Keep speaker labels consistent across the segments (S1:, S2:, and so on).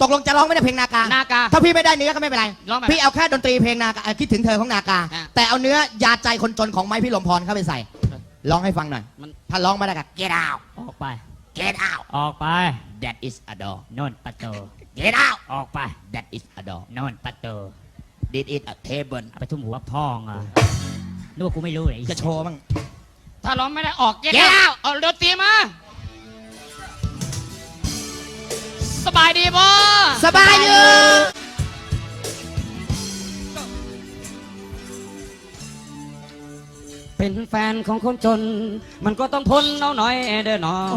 S1: ตกลงจะร้องไม่ได้เพลงนากา
S2: นากา
S1: ถ้าพี่ไม่ได้เนื้อก็ไม่เป็นไร
S2: ร้องแบบ
S1: พี่เอาแค่ดนตรีเพลงนากาเอ่อคิดถึงเธอของนากา
S2: อะ
S1: แต่เอาเนื้อยาใจคนจนของไม้พี่ลมพรเข้าไปใส่ ร้องให้ฟังหน่อย
S2: มัน
S1: ถ้าร้องไม่ได้ก็ get out
S3: ออกไป
S1: get out
S3: ออกไป
S1: that is a door
S3: โน่นประตู
S1: get out
S3: ออกไป
S1: that is a door
S3: โน่นประตู
S1: this is a table
S3: เอาไปทุ่มหัวพ่องอะนึกว่ากูไม่รู้เลยไอ้
S1: จะโชว์บ้าง
S2: ถ้าร้องไม่ได้ออกเก็ต
S1: Get
S2: เอา
S1: out
S2: เอาดนตรีมา สบายดีบ่
S1: สบายอยู่
S2: เป็นแฟนของคนจน มันก็ต้องทนเอาหน่อยเด้อน้อง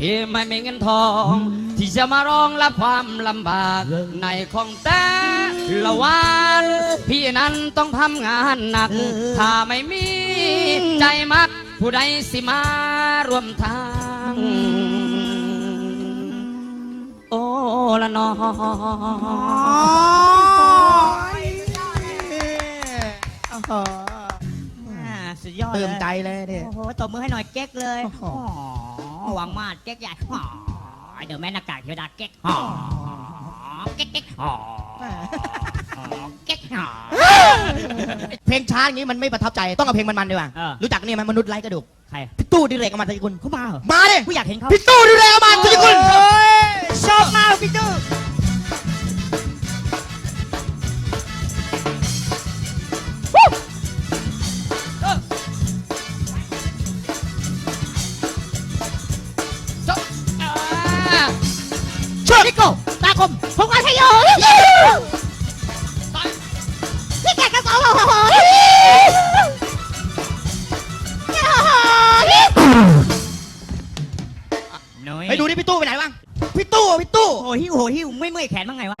S2: พี่ไม่มีเงินทอง ที่จะมารองรับความลำบากในของแต่ละวัน พี่นั้นต้องทำงานหนัก ถ้าไม่มีใจมัก ผู้ใดสิมาร่วมทาง ละน้อง
S3: อ่าสุดยอด
S1: เติ
S3: เล
S1: ม
S3: ย
S1: ใจเลยเนี่ย
S3: โอ้โหตบมือให้หน่อยเก๊กเลย
S1: โอ้โห
S3: อ๋อหวังมากเก๊กใหญ่อ๋อเดี๋ยวแม่หน้ากากเทวดาเก๊กอ๋อเก๊กเก๊กอ๋ออ๋อเก๊กอ๋อ
S1: เพลงช้าอย่างนี้มันไม่ประทับใจ ต้องเอาเพลงมันๆดีกว่า
S3: เออ
S1: รู้จักนี่ไหมมนุษย์ไร้กระดูก
S3: ใคร
S1: พี่ตู้ดิเรกเอามาสิคุณ
S3: เขามาเหรอ
S1: มาดิ
S3: กูอยากเห็นเขา
S1: พี่ตู้ดิเรกเอามาสิคุณ
S3: ช คมผมก็ชัยโยพี่แกก็สองโอ้โหหน่อย
S1: ไปดูนี่พี่ตู้ไปไหนวะพี่ตู้พี่ตู้
S3: โอ้โหหิวโหหิวไม่เมื่อยแขนบ้างไงวะ